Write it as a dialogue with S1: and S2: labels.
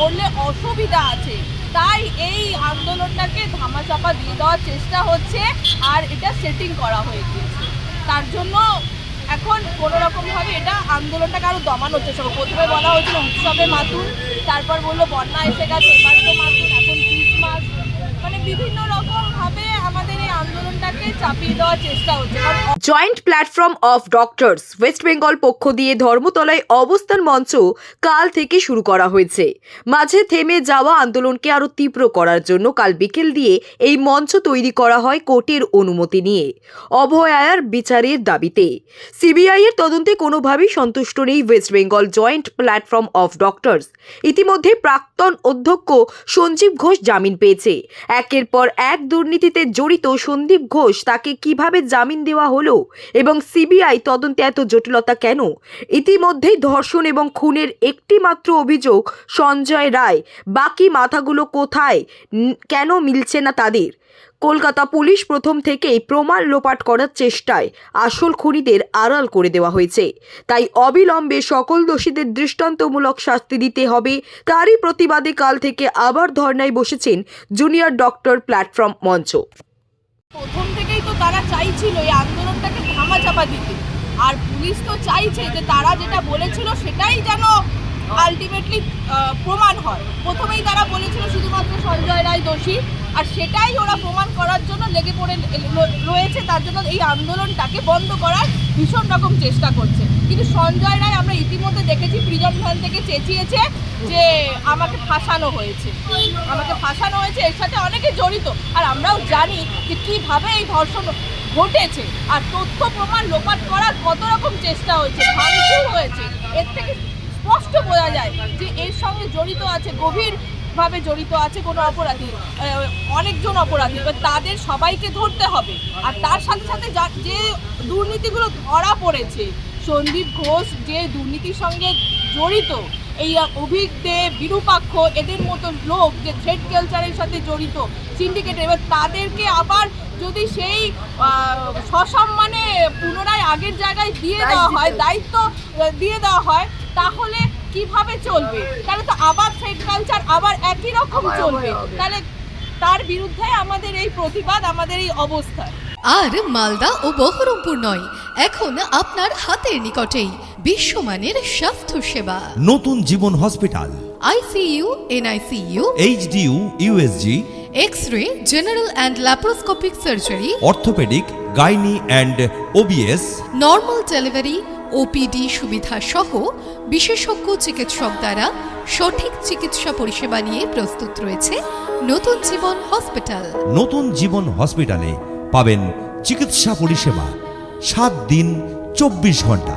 S1: করলে অসুবিধা আছে তাই এই আন্দোলনটাকে ধামাচাপা দিয়ে দেওয়ার চেষ্টা হচ্ছে আর এটা সেটিং করা হয়ে গিয়েছে তার জন্য এখন কোনো রকমভাবে এটা আন্দোলনটাকে আরও দমানোর চেষ্টা করব। প্রথমে বলা হয়েছিল উৎসবে মাতুন তারপর বলল বন্যা এসে গেছে, এবার তো মাতুন এখন ক্রিসমাস মানে বিভিন্ন রকম ভাবে আমাদের এই আন্দোলনটাকে চাপিয়ে দেওয়ার চেষ্টা হচ্ছে কারণ
S2: joint platform of doctors. West Bengal পক্ষ দিয়ে ধর্মতলায় অবস্থান মঞ্চ কাল থেকে শুরু করা হয়েছে। মাঝে থেমে যাওয়া আন্দোলনকে আরও তীব্র করার জন্য কাল বিকেল দিয়ে এই মঞ্চ তৈরি করা হয় কোর্টের অনুমতি নিয়ে। অভয়ার বিচারের দাবিতে। সিবিআই এর তদন্তে কোনোভাবেই সন্তুষ্ট নেই West Bengal joint platform of doctors. ইতিমধ্যে প্রাক্তন অধ্যক্ষ সঞ্জীব ঘোষ জামিন পেয়েছে। একের পর এক দুর্নীতিতে জড়িত সন্দীপ ঘোষ তাকে কীভাবে জামিন দেওয়া হলো এবং সিবিআই তদন্তে এত জটিলতা কেন? ইতিমধ্যেই ধর্ষণ এবং খুনের একটি মাত্র অভিযোগ সঞ্জয় রায়। বাকি মাথাগুলো কোথায়? কেন মিলছে না তাদের? কলকাতা পুলিশ প্রথম থেকেই প্রমাণ লোপাট করার চেষ্টায়। আসল খুনিদের আড়াল করে দেওয়া হয়েছে। তাই অবিলম্বে সকল দোষীদের দৃষ্টান্তমূলক শাস্তি দিতে হবে। তারই প্রতিবাদে কাল থেকে আবার ধর্নায় বসেছেন জুনিয়র ডক্টর প্ল্যাটফর্ম মঞ্চ।
S1: প্রথম থেকেই তো তারা চাইছিল এই আন্দোলনটাকে ধামাচাপা দিতে। আর পুলিশ তো চাইছে যে তারা যেটা বলেছিল সেটাই যেন আলটিমেটলি প্রমাণ হয়। প্রথমেই তারা বলেছিল শুধুমাত্র সঞ্জয় রায় দোষী, আর সেটাই ওরা প্রমাণ করার জন্য লেগে পড়ে রয়েছে। তার জন্য এই আন্দোলনটাকে বন্ধ করার ভীষণ রকম চেষ্টা করছে। কিন্তু সঞ্জয় রায় আমরা ইতিমধ্যে দেখেছি প্রিজন ভ্যান থেকে চেঁচিয়েছে যে আমাকে ফাঁসানো হয়েছে। আমাকে ফাঁসানো হয়েছে, এর সাথে অনেকে জড়িত। আর আমরাও জানি যে কীভাবে এই ধর্ষণ ঘটেছে আর তথ্য প্রমাণ লোপাট করার কত রকম চেষ্টা হয়েছে হয়েছে, এর থেকে স্পষ্ট বোঝা যায় যে এর সঙ্গে জড়িত আছে গভীর ভাবে জড়িত আছে কোনো অপরাধী অনেকজন অপরাধী, এবার তাদের সবাইকে ধরতে হবে। আর তার সাথে সাথে যে দুর্নীতিগুলো ধরা পড়েছে, সন্দীপ ঘোষ যে দুর্নীতির সঙ্গে জড়িত এই অভিক দে বিরূপাক্ষ এদের মতো লোক যে থ্রেড কালচারের সাথে জড়িত সিন্ডিকেট এবার তাদেরকে আবার যদি সেই সসম্মানে পুনরায় আগের জায়গায় দিয়ে দেওয়া হয় দায়িত্ব দিয়ে দেওয়া হয় তাহলে কীভাবে চলবে? তাহলে তো আবার থ্রেড কালচার আবার একই রকম চলবে। তাহলে তার বিরুদ্ধে আমাদের এই প্রতিবাদ আমাদের এই অবস্থা।
S3: আর মালদা ও বহরমপুর নয় এখন আপনার হাতের নিকটেই। বিশ্বমানের স্বাস্থ্য সেবা।
S4: Natun Jibon hospital.
S3: ICU NICU
S4: HDU USG
S3: X ray general and laparoscopic surgery
S4: orthopedic gynae and OBS
S3: normal delivery OPD সুবিধা সহ বিশেষজ্ঞ চিকিৎসক দ্বারা সঠিক চিকিৎসা পরিষেবা নিয়ে প্রস্তুত রয়েছে নতুন জীবন হসপিটাল।
S4: নতুন জীবন হসপিটালে পাবেন চিকিৎসা পরিষেবা সাত দিন চব্বিশ ঘণ্টা।